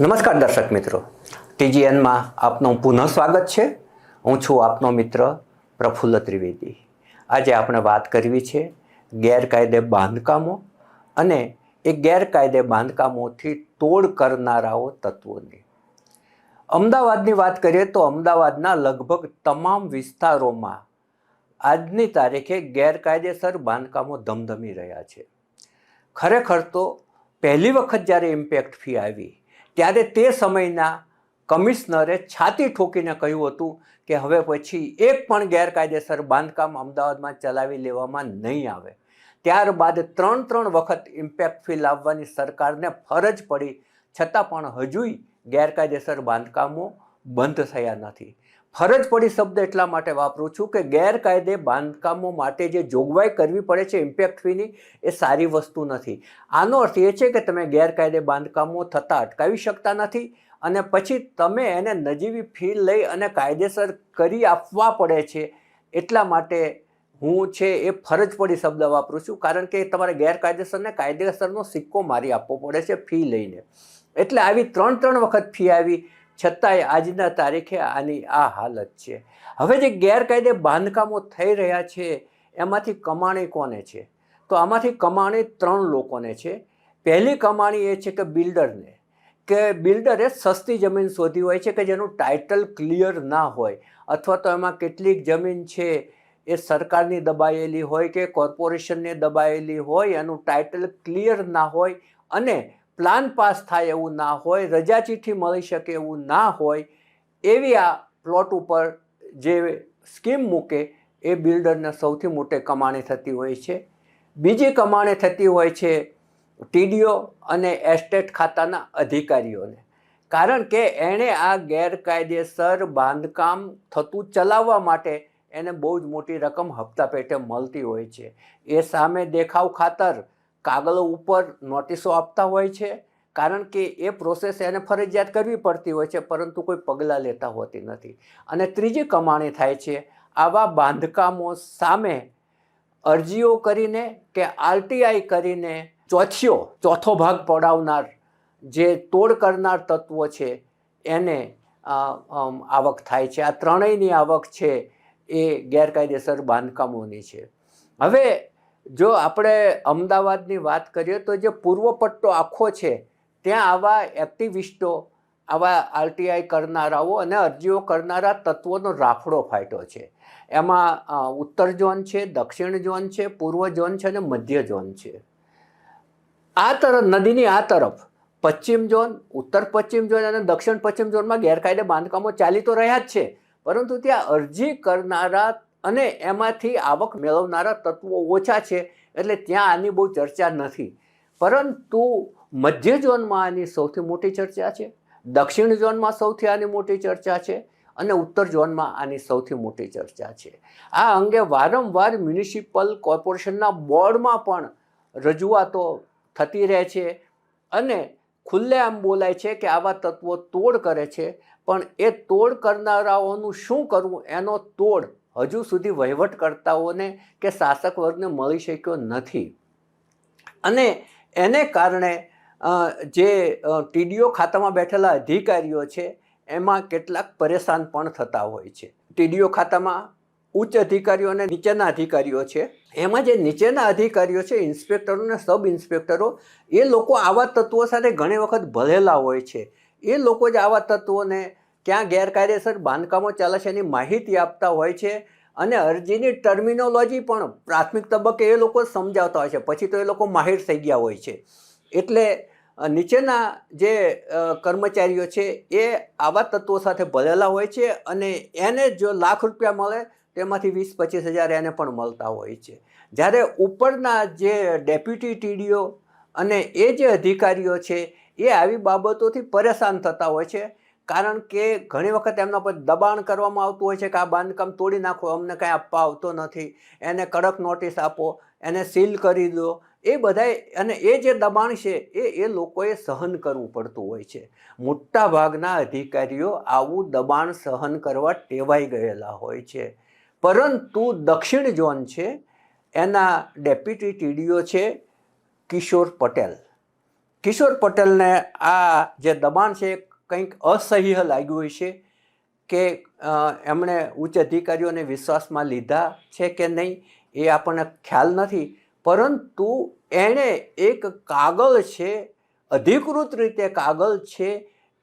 નમસ્કાર દર્શક મિત્રો. ટીજીએનમાં આપનું પુનઃ સ્વાગત છે. હું છું આપનો મિત્ર પ્રફુલ્લ ત્રિવેદી. આજે આપણે વાત કરવી છે ગેરકાયદે બાંધકામો અને એ ગેરકાયદે બાંધકામોથી તોડ કરનારાઓ તત્વોની. અમદાવાદની વાત કરીએ તો અમદાવાદના લગભગ તમામ વિસ્તારોમાં આજની તારીખે ગેરકાયદેસર બાંધકામો ધમધમી રહ્યા છે. ખરેખર તો પહેલી વખત જ્યારે ઇમ્પેક્ટ ફી આવી ત્યારે તે સમયના કમિશનરે છાતી ઠોકીને કહ્યું હતું કે હવે પછી એક પણ ગેરકાયદેસર બાંધકામ અમદાવાદમાં ચલાવી લેવામાં નહીં આવે. ત્યારબાદ ત્રણ ત્રણ વખત ઇમ્પેક્ટ ફી લાવવાની સરકારને ફરજ પડી. છતાં પણ હજુય ગેરકાયદેસર બાંધકામો બંધ થયા નથી. ફરજ પડી શબ્દ એટલા માટે વાપરું છું કે ગેરકાયદે બાંધકામો માટે જે જોગવાઈ કરવી પડે છે ઇમ્પેક્ટ ફીની એ સારી વસ્તુ નથી. આનો અર્થ એ છે કે તમે ગેરકાયદે બાંધકામો થતાં અટકાવી શકતા નથી અને પછી તમે એને નજીવી ફી લઈ અને કાયદેસર કરી આપવા પડે છે એટલા માટે હું છે એ ફરજ પડી શબ્દ વાપરું છું કારણ કે તમારે ગેરકાયદેસરને કાયદેસરનો સિક્કો મારી આપવો પડે છે ફી લઈને. એટલે આવી ત્રણ ત્રણ વખત ફી આવી છતાંય આજના તારીખે આની આ હાલત છે. હવે જે ગેરકાયદે બાંધકામો થઈ રહ્યા છે, એમાંથી કમાણી કોને છે? તો આમાંથી કમાણી ત્રણ લોકોને છે. પહેલી કમાણી એ છે કે બિલ્ડરને, કે બિલ્ડરે સસ્તી જમીન શોધી હોય છે કે જેનું ટાઇટલ ક્લિયર ના હોય, અથવા તો એમાં કેટલીક જમીન છે એ સરકારની દબાયેલી હોય કે કોર્પોરેશનને દબાયેલી હોય, એનું ટાઇટલ ક્લિયર ના હોય, અને પ્લાન પાસ થાય એવું ના હોય, રજા ચિઠ્ઠી મળી શકે એવું ના હોય, એવી આ પ્લોટ ઉપર જે સ્કીમ મૂકે એ બિલ્ડરને સૌથી મોટી કમાણી થતી હોય છે. બીજી કમાણી થતી હોય છે ટીડીઓ અને એસ્ટેટ ખાતાના અધિકારીઓને. કારણ કે એણે આ ગેરકાયદેસર બાંધકામ થતું ચલાવવા માટે એને બહુ જ મોટી રકમ હપ્તા પેટે મળતી હોય છે. એ સામે દેખાવ ખાતર કાગળો ઉપર નોટિસો આપતા હોય છે, કારણ કે એ પ્રોસેસ એને ફરજિયાત કરવી પડતી હોય છે, પરંતુ કોઈ પગલાં લેતા હોતી નથી. અને ત્રીજી કમાણી થાય છે, આવા બાંધકામો સામે અરજીઓ કરીને કે આરટીઆઈ કરીને ચોથીઓ, ચોથો ભાગ પડાવનાર જે તોડ કરનાર તત્વો છે, એને આવક થાય છે. આ ત્રણેયની આવક છે એ ગેરકાયદેસર બાંધકામોની છે. હવે જો આપણે અમદાવાદની વાત કરીએ તો જે પૂર્વ પટ્ટો આખો છે, ત્યાં આવા એક્ટિવિસ્ટો, આવા આરટીઆઈ કરનારાઓ અને અરજીઓ કરનારા તત્વોનો રાફડો ફાટ્યો છે. એમાં ઉત્તર ઝોન છે, દક્ષિણ ઝોન છે, પૂર્વ ઝોન છે અને મધ્ય ઝોન છે. આ તરફ, નદીની આ તરફ, પશ્ચિમ ઝોન, ઉત્તર પશ્ચિમ ઝોન અને દક્ષિણ પશ્ચિમ ઝોનમાં ગેરકાયદે બાંધકામો ચાલી તો રહ્યા જ છે. પરંતુ ત્યાં અરજી કરનારા અને એમાંથી આવક મેળવનારા તત્વો ઓછા છે, એટલે ત્યાં આની બહુ ચર્ચા નથી. પરંતુ મધ્ય ઝોનમાં આની સૌથી મોટી ચર્ચા છે, દક્ષિણ ઝોનમાં સૌથી આની મોટી ચર્ચા છે અને ઉત્તર ઝોનમાં આની સૌથી મોટી ચર્ચા છે. આ અંગે વારંવાર મ્યુનિસિપલ કોર્પોરેશનના બોર્ડમાં પણ રજૂઆતો થતી રહે છે અને ખુલ્લેઆમ બોલાય છે કે આવા તત્વો તોડ કરે છે, પણ એ તોડ કરનારાઓનું શું કરવું, એનો તોડ હજુ સુધી વહીવટકર્તાઓને કે શાસક વર્ગને મળી શક્યો નથી. અને એને કારણે જે ટીડીઓ ખાતામાં બેઠેલા અધિકારીઓ છે, એમાં કેટલાક પરેશાન પણ થતા હોય છે. ટીડીઓ ખાતામાં ઉચ્ચ અધિકારીઓ અને નીચેના અધિકારીઓ છે. એમાં જે નીચેના અધિકારીઓ છે, ઇન્સ્પેક્ટરો અને સબ ઇન્સ્પેક્ટરો, એ લોકો આવા તત્વો સાથે ઘણી વખત ભળેલા હોય છે. એ લોકો જ આવા તત્વોને ક્યાં ગેરકાયદેસર બાંધકામો ચાલે છે એની માહિતી આપતા હોય છે અને અરજીની ટર્મિનોલોજી પણ પ્રાથમિક તબક્કે એ લોકો સમજાવતા હોય છે. પછી તો એ લોકો માહિર થઈ ગયા હોય છે. એટલે નીચેના જે કર્મચારીઓ છે એ આવા તત્વો સાથે ભળેલા હોય છે અને એને જો લાખ રૂપિયા મળે તેમાંથી વીસ પચીસ હજાર એને પણ મળતા હોય છે. જ્યારે ઉપરના જે ડેપ્યુટી ટીડીઓ અને એ જે અધિકારીઓ છે એ આવી બાબતોથી પરેશાન થતા હોય છે કારણ કે ઘણી વખત એમના પર દબાણ કરવામાં આવતું હોય છે કે આ બાંધકામ તોડી નાખો, અમને કાંઈ આપવા આવતો નથી. એને કડક નોટિસ આપો, એને સીલ કરી દો. એ બધાય, અને એ જે દબાણ છે, એ એ લોકોએ સહન કરવું પડતું હોય છે. મોટા ભાગના અધિકારીઓ આવું દબાણ સહન કરવા ટેવાઈ ગયેલા હોય છે. પરંતુ દક્ષિણ ઝોન છે, એના ડેપ્યુટી ટીડીઓ છે કિશોર પટેલ. કિશોર પટેલને આ જે દબાણ છે કંઈક અસહ્ય લાગ્યું છે કે એમણે ઉચ્ચ અધિકારીઓને વિશ્વાસમાં લીધા છે કે નહીં એ આપણને ખ્યાલ નથી. પરંતુ એણે એક કાગળ છે, અધિકૃત રીતે કાગળ છે,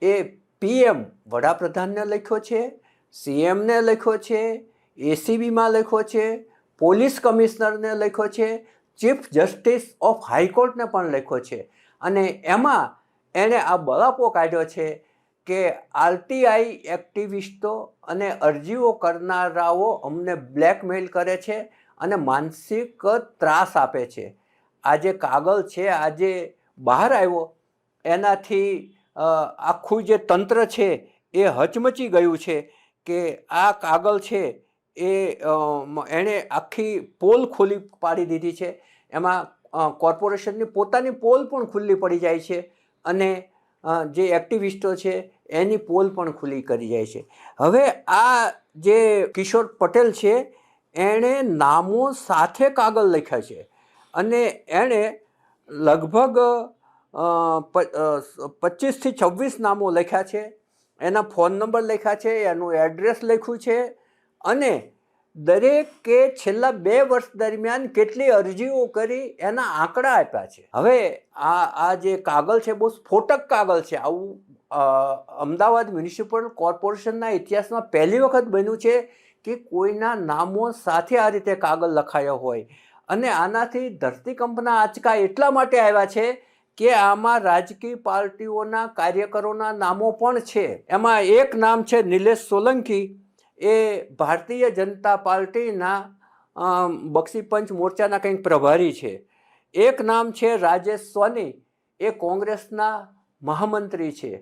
એ પીએમ વડાપ્રધાનને લખ્યો છે સીએમને લખ્યો છે એસીબીમાં લખ્યો છે, પોલીસ કમિશનરને લખ્યો છે, ચીફ જસ્ટિસ ઓફ હાઈકોર્ટને પણ લખ્યો છે. અને એમાં એણે આ બળાપો કાઢ્યો છે કે આરટીઆઈ એક્ટિવિસ્ટો અને અરજીઓ કરનારાઓ અમને બ્લેકમેલ કરે છે અને માનસિક ત્રાસ આપે છે. આ જે કાગળ છે, આજે બહાર આવ્યો, એનાથી આખું જે તંત્ર છે એ હચમચી ગયું છે કે આ કાગળ છે એ એણે આખી પોલ ખોલી પાડી દીધી છે. એમાં કોર્પોરેશનની પોતાની પોલ પણ ખુલ્લી પડી જાય છે અને જે એક્ટિવિસ્ટો છે એની પોલ પણ ખુલ્લી કરી જાય છે. હવે આ જે કિશોર પટેલ છે, એણે નામો સાથે કાગળ લખ્યા છે અને એણે લગભગ પચીસથી છવ્વીસ નામો લખ્યા છે. એના ફોન નંબર લખ્યા છે, એનું એડ્રેસ લખ્યું છે અને દરેકે છેલ્લા બે વર્ષ દરમિયાન કેટલી અરજીઓ કરી એના આંકડા આપ્યા છે. હવે આ આ જે કાગળ છે, બહુ સ્ફોટક કાગળ છે. આવું અમદાવાદ મ્યુનિસિપલ કોર્પોરેશનના ઇતિહાસમાં પહેલી વખત બન્યું છે કે કોઈના નામો સાથે આ રીતે કાગળ લખાયો હોય. અને આનાથી ધરતીકંપના આંચકા એટલા માટે આવ્યા છે કે આમાં રાજકીય પાર્ટીઓના કાર્યકરોના નામો પણ છે. એમાં એક નામ છે નિલેશ સોલંકી. એ ભારતીય જનતા પાર્ટીના બક્ષીપંચ મોરચાના કંઈક પ્રભારી છે. એક નામ છે રાજેશ સોની. એ કોંગ્રેસના મહામંત્રી છે.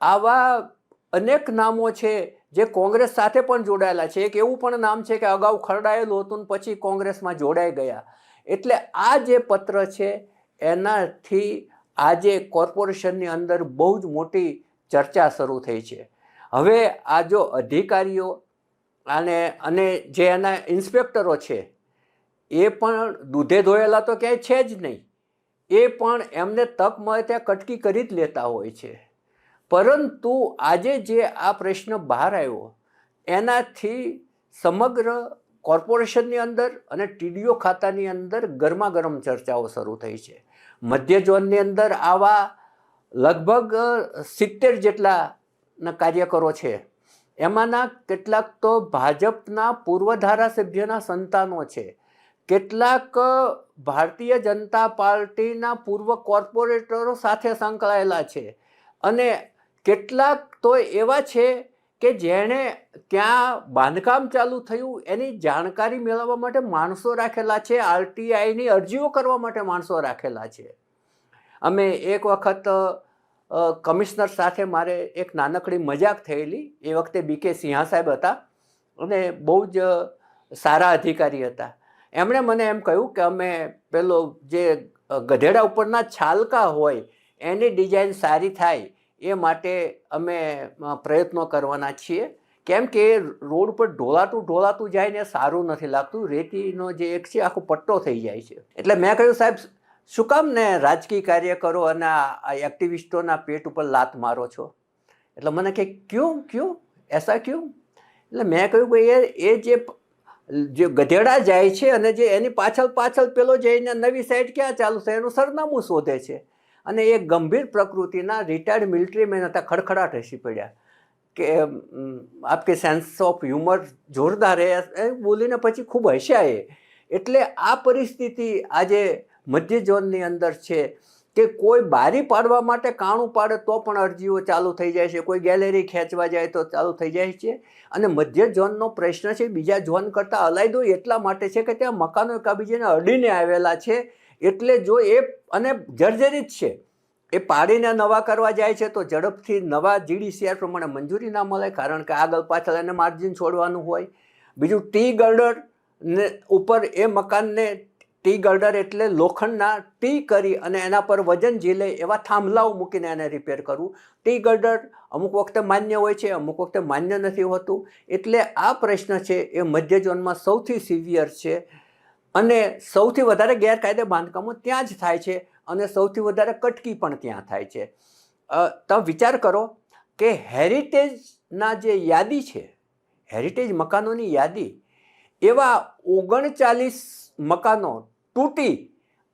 આવા અનેક નામો છે જે કોંગ્રેસ સાથે પણ જોડાયેલા છે. એક એવું પણ નામ છે કે અગાઉ ખરડાયેલું હતું પછી કોંગ્રેસમાં જોડાઈ ગયા. એટલે આ જે પત્ર છે, એનાથી આજે કોર્પોરેશનની અંદર બહુ જ મોટી ચર્ચા શરૂ થઈ છે. હવે આ જો અધિકારીઓ અને અને જે એના ઇન્સ્પેક્ટરો છે, એ પણ દૂધે ધોયેલા તો ક્યાંય છે જ નહીં. એ પણ એમને તક મળે ત્યાં કટકી કરી જ લેતા હોય છે. પરંતુ આજે જે આ પ્રશ્ન બહાર આવ્યો, એનાથી સમગ્ર કોર્પોરેશનની અંદર અને ટીડીઓ ખાતાની અંદર ગરમા ગરમ ચર્ચાઓ શરૂ થઈ છે. મધ્ય ઝોનની અંદર આવા લગભગ સિત્તેર જેટલા કાર્યકરો છે. એમાંના કેટલાક તો ભાજપના પૂર્વ ધારાસભ્યના સંતાનો છે. કેટલાક ભારતીય જનતા પાર્ટીના પૂર્વ કોર્પોરેટરો સાથે સંકળાયેલા છે. અને કેટલાક તો એવા છે કે જેણે ક્યાં બાંધકામ ચાલુ થયું, એની જાણકારી મેળવવા માટે માણસો રાખેલા છે, આરટીઆઈની અરજીઓ કરવા માટે માણસો રાખેલા છે. અમે એક વખત કમિશનર સાથે મારે એક નાનકડી મજાક થયેલી, એ વખતે બીકે સિંહા સાહેબ હતા અને બહુ જ સારા અધિકારી હતા. એમણે મને એમ કહ્યું કે અમે પેલો જે ગધેડા ઉપરના છાલકા હોય, એની ડિઝાઇન સારી થાય એ માટે અમે પ્રયત્નો કરવાના છીએ. કેમ કે રોડ પર ઢોળાતું ઢોળાતું જાય ને સારું નથી લાગતું. રેતીનો જે એક છે, આખો પટ્ટો થઈ જાય છે. એટલે મેં કહ્યું, સાહેબ, શું કામ ને રાજકીય કાર્યકરો અને આ એક્ટિવિસ્ટોના પેટ ઉપર લાત મારો છો? એટલે મને કે ક્યું ક્યું? એસા ક્યું? એટલે મેં કહ્યું, ભાઈ, એ જે જે ગધેડા જાય છે અને જે એની પાછળ પાછળ પેલો જઈને નવી સાઈડ ક્યાં ચાલુ છે એનું સરનામું શોધે છે. અને એ ગંભીર પ્રકૃતિના રિટાયર્ડ મિલિટરી મેન હતા, ખડખડાટ હસી પડ્યા કે આપકે સેન્સ ઓફ હ્યુમર જોરદાર એ બોલીને પછી ખૂબ હસ્યા એ. એટલે આ પરિસ્થિતિ આજે મધ્ય ઝોનની અંદર છે કે કોઈ બારી પાડવા માટે કાણું પાડે તો પણ અરજીઓ ચાલુ થઈ જાય છે. કોઈ ગેલેરી ખેંચવા જાય તો ચાલુ થઈ જાય છે. અને મધ્ય ઝોનનો પ્રશ્ન છે, બીજા ઝોન કરતાં અલાયદો એટલા માટે છે કે ત્યાં મકાનો એકાબીજાને અડીને આવેલા છે એટલે જો એ અને જર્જરિત છે, એ પાડીને નવા કરવા જાય છે, તો ઝડપથી નવા જીડીસીઆર પ્રમાણે મંજૂરી ના મળે, કારણ કે આગળ પાછળ એને માર્જિન છોડવાનું હોય. બીજું ટી ગર્ડર ને ઉપર એ મકાનને ટી ગર્ડર એટલે લોખંડના ટી કરી અને એના પર વજન ઝીલે એવા થાંભલાઓ મૂકીને એને રિપેર કરવું. ટી ગર્ડર અમુક વખતે માન્ય હોય છે, અમુક વખતે માન્ય નથી હોતું. એટલે આ પ્રશ્ન છે, એ મધ્ય ઝોનમાં સૌથી સિવિયર છે. અને સૌથી વધારે ગેરકાયદે બાંધકામો ત્યાં જ થાય છે અને સૌથી વધારે કટકી પણ ત્યાં થાય છે. તમે વિચાર કરો કે હેરિટેજના જે યાદી છે, હેરિટેજ મકાનોની યાદી, એવા ઓગણચાલીસ મકાનો તૂટી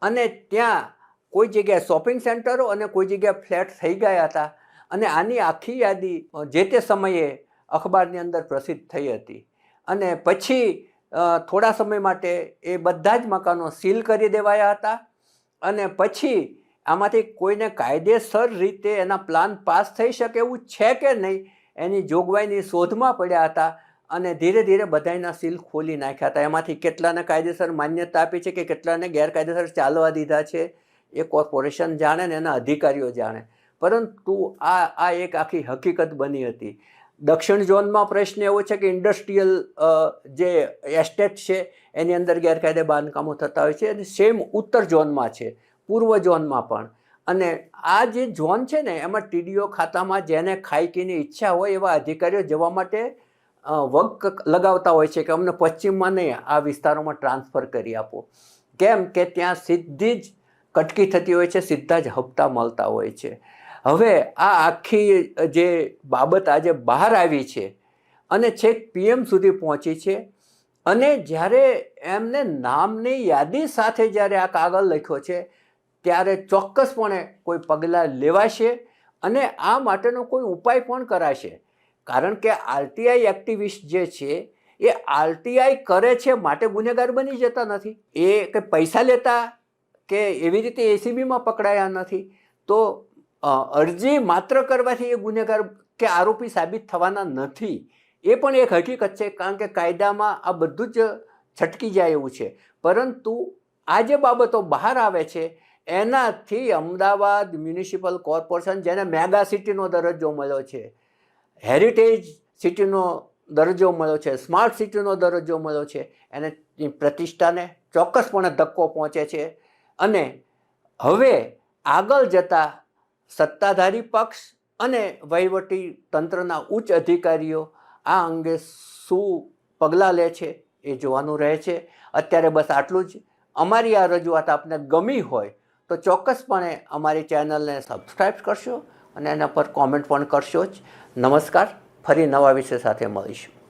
અને ત્યાં કોઈ જગ્યાએ શોપિંગ સેન્ટરો અને કોઈ જગ્યાએ ફ્લેટ થઈ ગયા હતા અને આની આખી યાદી જે તે સમયે અખબારની અંદર પ્રસિદ્ધ થઈ હતી. અને પછી થોડા સમય માટે એ બધા જ મકાનો સીલ કરી દેવાયા હતા અને પછી આમાંથી કોઈને કાયદેસર રીતે એના પ્લાન પાસ થઈ શકે એવું છે કે નહીં, એની જોગવાઈની શોધમાં પડ્યા હતા અને ધીરે ધીરે બધાયના સીલ ખોલી નાખ્યા હતા. એમાંથી કેટલાને કાયદેસર માન્યતા આપી છે કે કેટલાને ગેરકાયદેસર ચાલવા દીધા છે એ કોર્પોરેશન જાણે ને એના અધિકારીઓ જાણે. પરંતુ આ આ એક આખી હકીકત બની હતી. દક્ષિણ ઝોનમાં પ્રશ્ન એવો છે કે ઇન્ડસ્ટ્રીયલ જે એસ્ટેટ છે, એની અંદર ગેરકાયદે બાંધકામો થતા હોય છે અને સેમ ઉત્તર ઝોનમાં છે, પૂર્વ ઝોનમાં પણ. અને આ જે ઝોન છે ને, એમાં ટીડીઓ ખાતામાં જેને ખાઈકીની ઈચ્છા હોય એવા અધિકારીઓ જવા માટે વગ લગાવતા હોય છે કે અમને પશ્ચિમમાં નહીં, આ વિસ્તારોમાં ટ્રાન્સફર કરી આપો. કેમ કે ત્યાં સીધી જ કટકી થતી હોય છે, સીધા જ હપ્તા મળતા હોય છે. હવે આ આખી જે બાબત આજે બહાર આવી છે અને છેક પીએમ સુધી પહોંચી છે અને જ્યારે એમને નામની યાદી સાથે જ્યારે આ કાગળ લખ્યો છે, ત્યારે ચોક્કસપણે કોઈ પગલાં લેવાશે અને આ માટેનો કોઈ ઉપાય પણ કરાશે. કારણ કે આરટીઆઈ એક્ટિવિસ્ટ જે છે, એ આરટીઆઈ કરે છે માટે ગુનેગાર બની જતા નથી. એ કંઈ પૈસા લેતા કે એવી રીતે એસીબીમાં પકડાયા નથી. તો અરજી માત્ર કરવાથી એ ગુનેગાર કે આરોપી સાબિત થવાના નથી. એ પણ એક હકીકત છે, કારણ કે કાયદામાં આ બધું જ છટકી જાય એવું છે. પરંતુ આ જે બાબતો બહાર આવે છે, એનાથી અમદાવાદ મ્યુનિસિપલ કોર્પોરેશન જેને મેગા સિટીનો દરજ્જો મળ્યો છે, હેરિટેજ સિટીનો દરજ્જો મળ્યો છે, સ્માર્ટ સિટીનો દરજ્જો મળ્યો છે, એને પ્રતિષ્ઠાને ચોક્કસપણે ધક્કો પહોંચે છે. અને હવે આગળ જતા સત્તાધારી પક્ષ અને વહીવટી તંત્રના ઉચ્ચ અધિકારીઓ આ અંગે શું પગલાં લે છે એ જોવાનું રહે છે. અત્યારે બસ આટલું જ. અમારી આ રજૂઆત આપને ગમી હોય તો ચોક્કસપણે અમારી ચેનલને સબસ્ક્રાઈબ કરશો અને એના પર કોમેન્ટ પણ કરશો જ. નમસ્કાર. ફરી નવા વિષય સાથે મળીશું.